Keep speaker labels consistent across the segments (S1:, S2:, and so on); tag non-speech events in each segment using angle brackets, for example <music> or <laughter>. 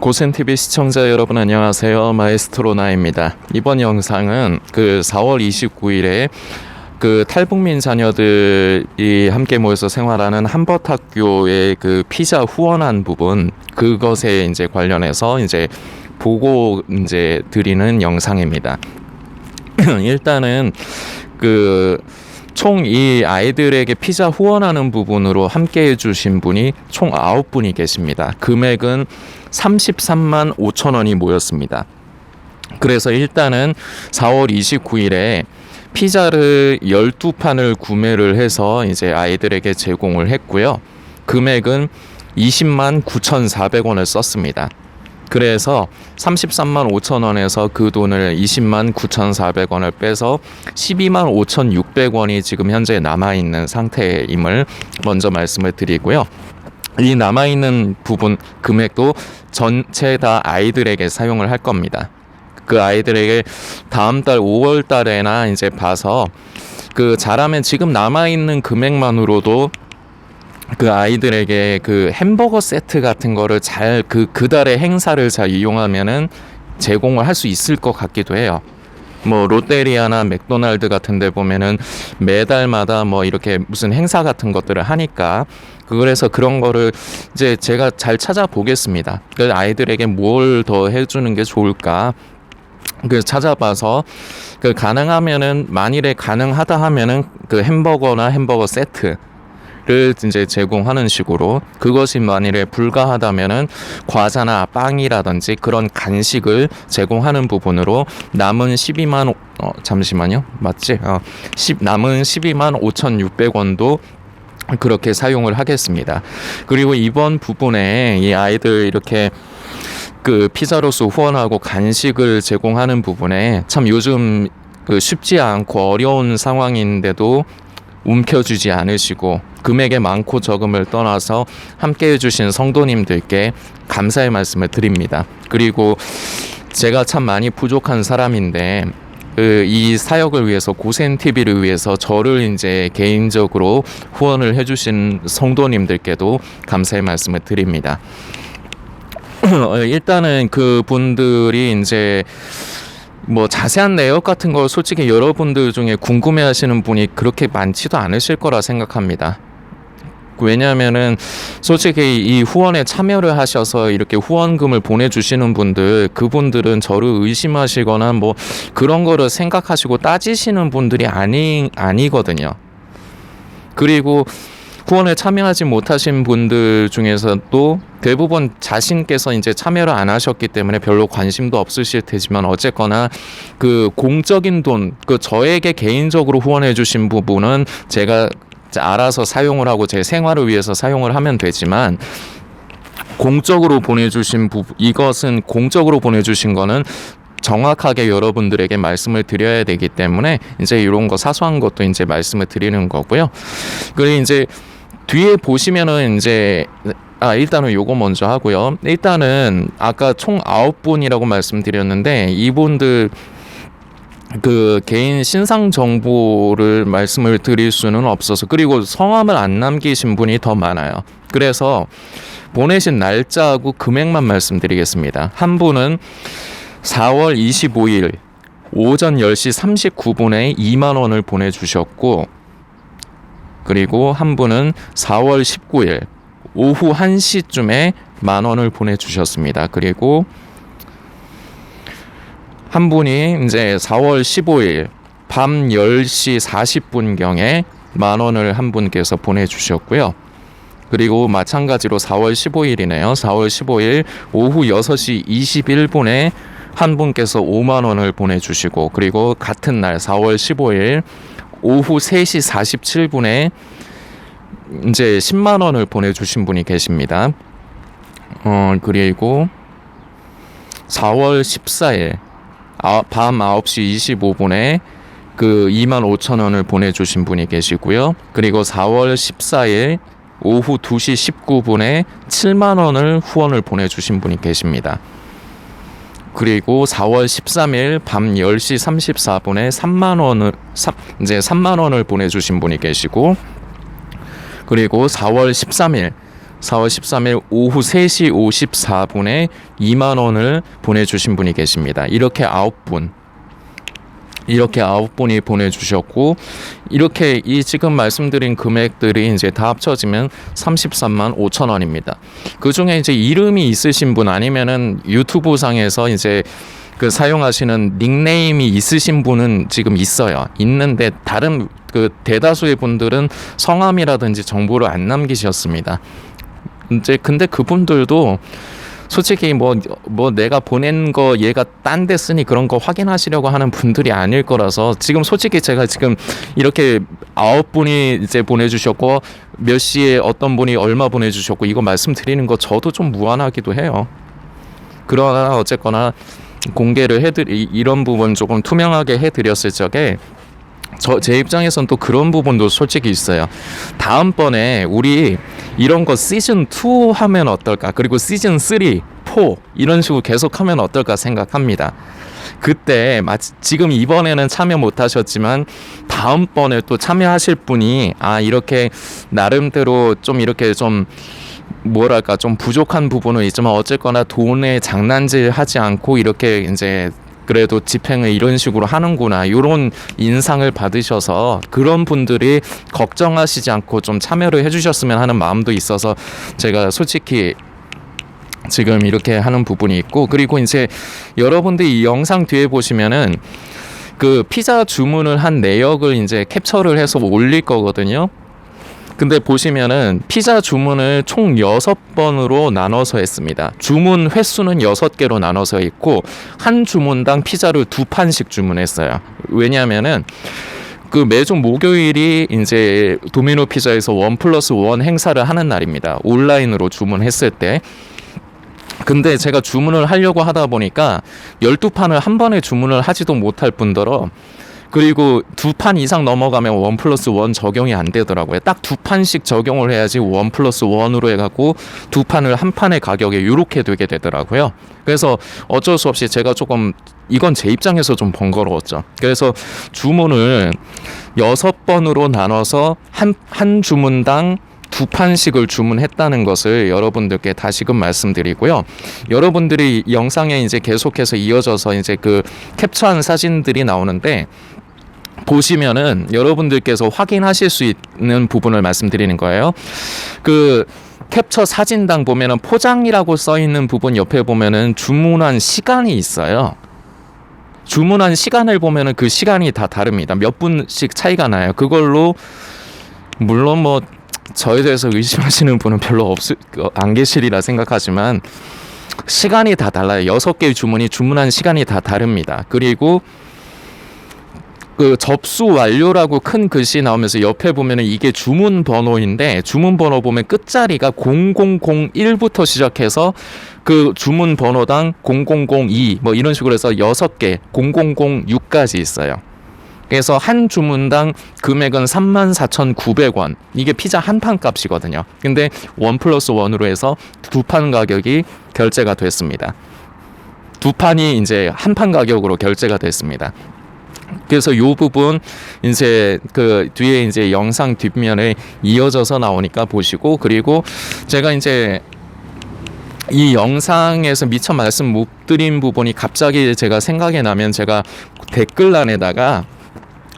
S1: 고센TV 시청자 여러분 안녕하세요. 마에스트로 나입니다. 이번 영상은 그 4월 29일에 그 탈북민 자녀들이 함께 모여서 생활하는 한벗학교의 그 피자 후원한 부분 그것에 이제 관련해서 이제 보고 이제 드리는 영상입니다. <clears throat> 일단은 그 총 이 아이들에게 피자 후원하는 부분으로 함께 해주신 분이 총 9분이 계십니다. 금액은 33만 5천 원이 모였습니다. 그래서 일단은 4월 29일에 피자를 12판을 구매를 해서 이제 아이들에게 제공을 했고요. 금액은 20만 9,400원을 썼습니다. 그래서 33만 5천 원에서 그 돈을 20만 9,400원을 빼서 12만 5,600원이 지금 현재 남아 있는 상태임을 먼저 말씀을 드리고요. 이 남아 있는 부분 금액도 전체 다 아이들에게 사용을 할 겁니다. 그 아이들에게 다음 달 5월 달에나 이제 봐서 그 잘하면 지금 남아 있는 금액만으로도 그 아이들에게 그 햄버거 세트 같은 거를 잘 그 그달의 행사를 잘 이용하면은 제공을 할 수 있을 것 같기도 해요. 뭐 롯데리아나 맥도날드 같은 데 보면은 매달마다 뭐 이렇게 무슨 행사 같은 것들을 하니까 그래서 그런 거를 이제 제가 잘 찾아보겠습니다. 그 아이들에게 뭘 더 해주는 게 좋을까 그 찾아봐서 그 가능하면은 만일에 가능하다 하면은 그 햄버거나 햄버거 세트 를 이제 제공하는 식으로 그것이 만일에 불가하다면은 과자나 빵이라든지 그런 간식을 제공하는 부분으로 남은 12만 어 잠시만요 맞지 어 10, 남은 12만 5,600원도 그렇게 사용을 하겠습니다. 그리고 이번 부분에 이 아이들 이렇게 그 피자로서 후원하고 간식을 제공하는 부분에 참 요즘 그 쉽지 않고 어려운 상황인데도 움켜쥐지 않으시고 금액의 많고 적음을 떠나서 함께 해주신 성도님들께 감사의 말씀을 드립니다. 그리고 제가 참 많이 부족한 사람인데 그이 사역을 위해서 고센 TV를 위해서 저를 이제 개인적으로 후원을 해주신 성도님들께도 감사의 말씀을 드립니다. <clears throat> 일단은 그 분들이 이제 뭐 자세한 내역 같은 걸 솔직히 여러분들 중에 궁금해 하시는 분이 그렇게 많지도 않으실 거라 생각합니다. 왜냐하면은 솔직히 이 후원에 참여를 하셔서 이렇게 후원금을 보내주시는 분들 그분들은 저를 의심하시거나 뭐 그런 거를 생각하시고 따지시는 분들이 아니 아니거든요. 그리고 후원에 참여하지 못하신 분들 중에서도 대부분 자신께서 이제 참여를 안 하셨기 때문에 별로 관심도 없으실 테지만 어쨌거나 그 공적인 돈, 그 저에게 개인적으로 후원해 주신 부분은 제가 알아서 사용을 하고 제 생활을 위해서 사용을 하면 되지만 공적으로 보내주신 부분 이것은 공적으로 보내주신 거는 정확하게 여러분들에게 말씀을 드려야 되기 때문에 이제 이런 거 사소한 것도 이제 말씀을 드리는 거고요. 그리고 이제 뒤에 보시면은 이제 아 일단은 요거 먼저 하고요. 일단은 아까 총 아홉 분이라고 말씀드렸는데 이분들 그 개인 신상 정보를 말씀을 드릴 수는 없어서 그리고 성함을 안 남기신 분이 더 많아요. 그래서 보내신 날짜하고 금액만 말씀드리겠습니다. 한 분은 4월 25일 오전 10시 39분에 2만 원을 보내주셨고 그리고 한 분은 4월 19일 오후 1시쯤에 만 원을 보내주셨습니다. 그리고 한 분이 이제 4월 15일 밤 10시 40분경에 만 원을 한 분께서 보내주셨고요. 그리고 마찬가지로 4월 15일이네요. 4월 15일 오후 6시 21분에 한 분께서 5만 원을 보내주시고 그리고 같은 날 4월 15일 오후 3시 47분에 이제 10만 원을 보내주신 분이 계십니다. 어 그리고 4월 14일 아, 밤 9시 25분에 그 2만 5천 원을 보내주신 분이 계시고요. 그리고 4월 14일 오후 2시 19분에 7만 원을 후원을 보내주신 분이 계십니다. 그리고 4월 13일 밤 10시 34분에 3만 원을 3, 이제 3만 원을 보내 주신 분이 계시고 그리고 4월 13일 4월 13일 오후 3시 54분에 2만 원을 보내 주신 분이 계십니다. 이렇게 9분. 이렇게 아홉 분이 보내주셨고 이렇게 이 지금 말씀드린 금액들이 이제 다 합쳐지면 33만 5천 원입니다. 그 중에 이제 이름이 있으신 분 아니면은 유튜브 상에서 이제 그 사용하시는 닉네임이 있으신 분은 지금 있어요. 있는데 다른 그 대다수의 분들은 성함이라든지 정보를 안 남기셨습니다. 이제 근데 그분들도 솔직히 뭐, 뭐 내가 보낸 거 얘가 딴 데 쓰니 그런 거 확인하시려고 하는 분들이 아닐 거라서 지금 솔직히 제가 지금 이렇게 아홉 분이 이제 보내주셨고 몇 시에 어떤 분이 얼마 보내주셨고 이거 말씀드리는 거 저도 좀 무안하기도 해요. 그러나 어쨌거나 공개를 해드리 이런 부분 조금 투명하게 해드렸을 적에 저 제 입장에선 또 그런 부분도 솔직히 있어요. 다음번에 우리 이런 거 시즌 2 하면 어떨까? 그리고 시즌 3, 4 이런 식으로 계속 하면 어떨까 생각합니다. 그때 마치 지금 이번에는 참여 못 하셨지만 다음번에 또 참여하실 분이 아 이렇게 나름대로 좀 이렇게 좀 뭐랄까 좀 부족한 부분은 있지만 어쨌거나 돈에 장난질 하지 않고 이렇게 이제 그래도 집행을 이런 식으로 하는구나 이런 인상을 받으셔서 그런 분들이 걱정하시지 않고 좀 참여를 해주셨으면 하는 마음도 있어서 제가 솔직히 지금 이렇게 하는 부분이 있고 그리고 이제 여러분들이 이 영상 뒤에 보시면은 그 피자 주문을 한 내역을 이제 캡처를 해서 올릴 거거든요. 근데 보시면은 피자 주문을 총 6번으로 나눠서 했습니다. 주문 횟수는 6개로 나눠서 있고 한 주문당 피자를 두 판씩 주문했어요. 왜냐면은 그 매주 목요일이 이제 도미노 피자에서 원 플러스 원 행사를 하는 날입니다. 온라인으로 주문했을 때. 근데 제가 주문을 하려고 하다 보니까 12판을 한 번에 주문을 하지도 못할 뿐더러 그리고 두 판 이상 넘어가면 원 플러스 원 적용이 안 되더라고요. 딱 두 판씩 적용을 해야지 원 플러스 원으로 해갖고 두 판을 한 판의 가격에 이렇게 되게 되더라고요. 그래서 어쩔 수 없이 제가 조금 이건 제 입장에서 좀 번거로웠죠. 그래서 주문을 여섯 번으로 나눠서 한, 한 주문당 두 판씩을 주문했다는 것을 여러분들께 다시금 말씀드리고요. 여러분들이 영상에 이제 계속해서 이어져서 이제 그 캡처한 사진들이 나오는데 보시면은 여러분들께서 확인하실 수 있는 부분을 말씀드리는 거예요. 그 캡처 사진당 보면은 포장이라고 써 있는 부분 옆에 보면은 주문한 시간이 있어요. 주문한 시간을 보면은 그 시간이 다 다릅니다. 몇 분씩 차이가 나요. 그걸로 물론 뭐 저에 대해서 의심하시는 분은 별로 없을 안 계시리라 생각하지만 시간이 다 달라요. 여섯 개의 주문이 주문한 시간이 다 다릅니다. 그리고 그 접수 완료라고 큰 글씨 나오면서 옆에 보면은 이게 주문 번호인데 주문 번호 보면 끝자리가 0001부터 시작해서 그 주문 번호당 0002 뭐 이런 식으로 해서 6개 0006까지 있어요. 그래서 한 주문당 금액은 34,900원. 이게 피자 한 판 값이거든요. 근데 원 플러스 원으로 해서 두 판 가격이 결제가 됐습니다. 두 판이 이제 한 판 가격으로 결제가 됐습니다. 그래서 요 부분 이제 그 뒤에 이제 영상 뒷면에 이어져서 나오니까 보시고 그리고 제가 이제 이 영상에서 미처 말씀 못 드린 부분이 갑자기 제가 생각이 나면 제가 댓글란에다가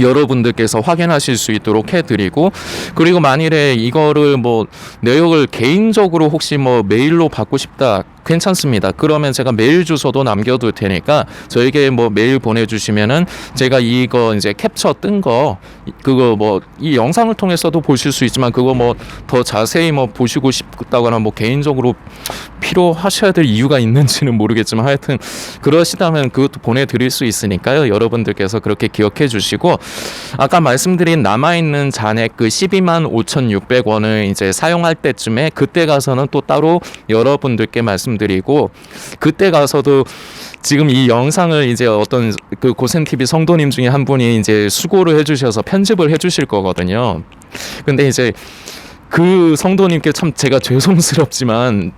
S1: 여러분들께서 확인하실 수 있도록 해드리고 그리고 만일에 이거를 뭐 내역을 개인적으로 혹시 뭐 메일로 받고 싶다 괜찮습니다. 그러면 제가 메일 주소도 남겨둘 테니까 저에게 뭐 메일 보내주시면은 제가 이거 이제 캡처 뜬 거 그거 뭐 이 영상을 통해서도 보실 수 있지만 그거 뭐 더 자세히 뭐 보시고 싶다거나 뭐 개인적으로 필요하셔야 될 이유가 있는지는 모르겠지만 하여튼 그러시다면 그것도 보내드릴 수 있으니까요. 여러분들께서 그렇게 기억해 주시고 아까 말씀드린 남아있는 잔액 그 12만 5,600원을 이제 사용할 때쯤에 그때 가서는 또 따로 여러분들께 말씀 드리고 그때 가서도 지금 이 영상을 이제 어떤 그 고센 TV 성도님 중에 한 분이 이제 수고를 해주셔서 편집을 해주실 거거든요. 근데 이제 그 성도님께 참 제가 죄송스럽지만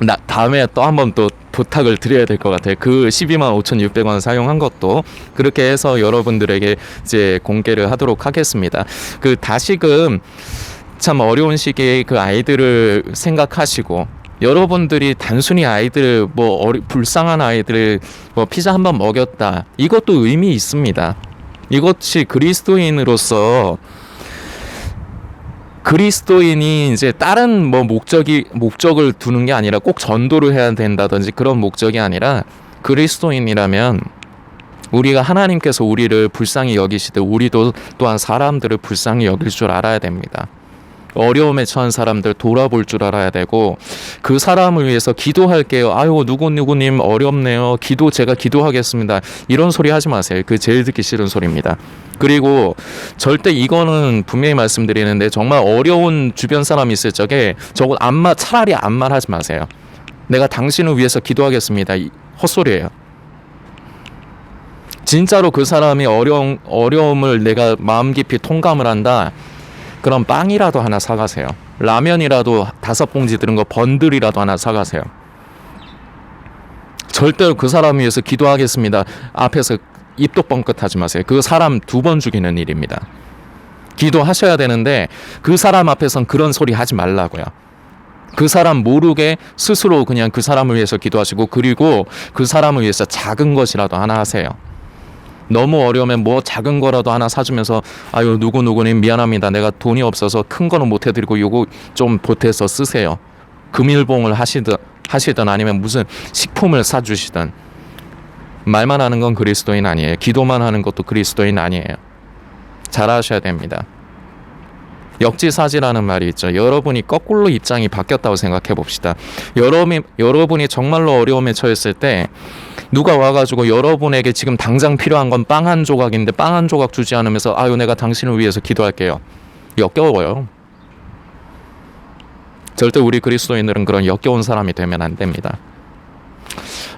S1: 나 다음에 또 한번 또 부탁을 드려야 될 것 같아요. 그 12만 5,600원 사용한 것도 그렇게 해서 여러분들에게 이제 공개를 하도록 하겠습니다. 그 다시금 참 어려운 시기에 그 아이들을 생각하시고 여러분들이 단순히 아이들 뭐 어리, 불쌍한 아이들 뭐 피자 한 번 먹였다 이것도 의미 있습니다. 이것이 그리스도인으로서 그리스도인이 이제 다른 뭐 목적이 목적을 두는 게 아니라 꼭 전도를 해야 된다든지 그런 목적이 아니라 그리스도인이라면 우리가 하나님께서 우리를 불쌍히 여기시듯 우리도 또한 사람들을 불쌍히 여길 줄 알아야 됩니다. 어려움에 처한 사람들 돌아볼 줄 알아야 되고 그 사람을 위해서 기도할게요. 아유 누구 누구님 어렵네요. 기도 제가 기도하겠습니다. 이런 소리 하지 마세요. 그 제일 듣기 싫은 소리입니다. 그리고 절대 이거는 분명히 말씀드리는데 정말 어려운 주변 사람이 있을 적에 저거 안말 차라리 안 말하지 마세요. 내가 당신을 위해서 기도하겠습니다. 이- 헛소리예요. 진짜로 그 사람이 어려움 어려움을 내가 마음 깊이 통감을 한다. 그럼 빵이라도 하나 사가세요. 라면이라도 다섯 봉지 들은 거 번들이라도 하나 사가세요. 절대로 그 사람 위해서 기도하겠습니다. 앞에서 입도 뻥끗하지 마세요. 그 사람 두 번 죽이는 일입니다. 기도하셔야 되는데 그 사람 앞에선 그런 소리 하지 말라고요. 그 사람 모르게 스스로 그냥 그 사람을 위해서 기도하시고 그리고 그 사람을 위해서 작은 것이라도 하나 하세요. 너무 어려우면 뭐 작은 거라도 하나 사주면서 아유 누구 누구님 미안합니다. 내가 돈이 없어서 큰 거는 못 해드리고 요거 좀 보태서 쓰세요. 금일봉을 하시든 하시든 아니면 무슨 식품을 사주시든 말만 하는 건 그리스도인 아니에요. 기도만 하는 것도 그리스도인 아니에요. 잘하셔야 됩니다. 역지사지라는 말이 있죠. 여러분이 거꾸로 입장이 바뀌었다고 생각해 봅시다. 여러분이 여러분이 정말로 어려움에 처했을 때 누가 와가지고 여러분에게 지금 당장 필요한 건 빵 한 조각인데 빵 한 조각 주지 않으면서 아유 내가 당신을 위해서 기도할게요. 역겨워요. 절대 우리 그리스도인들은 그런 역겨운 사람이 되면 안 됩니다.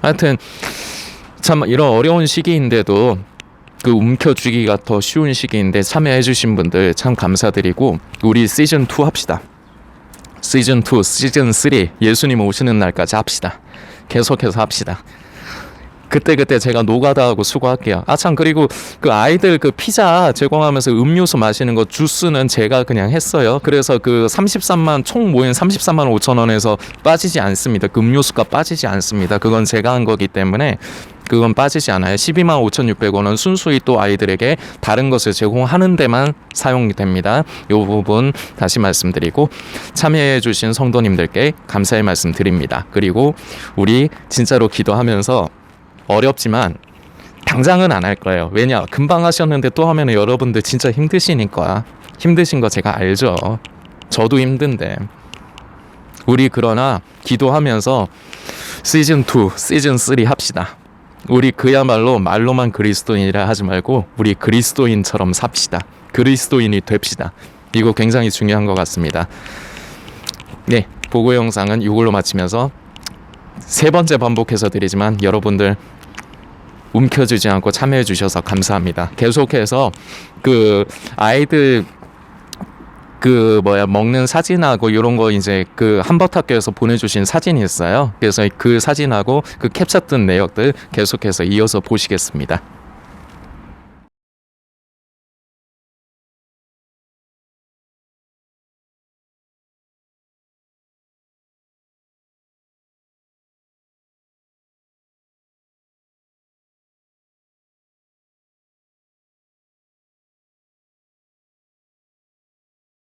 S1: 하여튼 참 이런 어려운 시기인데도 그 움켜쥐기가 더 쉬운 시기인데 참여해주신 분들 참 감사드리고 우리 시즌 2 합시다. 시즌 2, 시즌 3 예수님 오시는 날까지 합시다. 계속해서 합시다. 그때 그때 제가 노가다하고 수고할게요. 아 참 그리고 그 아이들 그 피자 제공하면서 음료수 마시는 거 주스는 제가 그냥 했어요. 그래서 그 33만 총 모인 33만 5천 원에서 빠지지 않습니다. 그 음료수가 빠지지 않습니다. 그건 제가 한 거기 때문에 그건 빠지지 않아요. 12만 5,600원은 순수히 또 아이들에게 다른 것을 제공하는 데만 사용이 됩니다. 이 부분 다시 말씀드리고 참여해 주신 성도님들께 감사의 말씀 드립니다. 그리고 우리 진짜로 기도하면서 어렵지만 당장은 안 할 거예요. 왜냐? 금방 하셨는데 또 하면 여러분들 진짜 힘드시니까. 힘드신 거 제가 알죠. 저도 힘든데. 우리 그러나 기도하면서 시즌 2, 시즌 3 합시다. 우리 그야말로 말로만 그리스도인이라 하지 말고 우리 그리스도인처럼 삽시다. 그리스도인이 됩시다. 이거 굉장히 중요한 것 같습니다. 네, 보고 영상은 이걸로 마치면서 세 번째 반복해서 드리지만 여러분들 움켜쥐지 않고 참여해 주셔서 감사합니다. 계속해서 그 아이들 그 뭐야 먹는 사진하고 이런 거 이제 그 한버학교에서 보내주신 사진이 있어요. 그래서 그 사진하고 그 캡처 뜬 내역들 계속해서 이어서 보시겠습니다.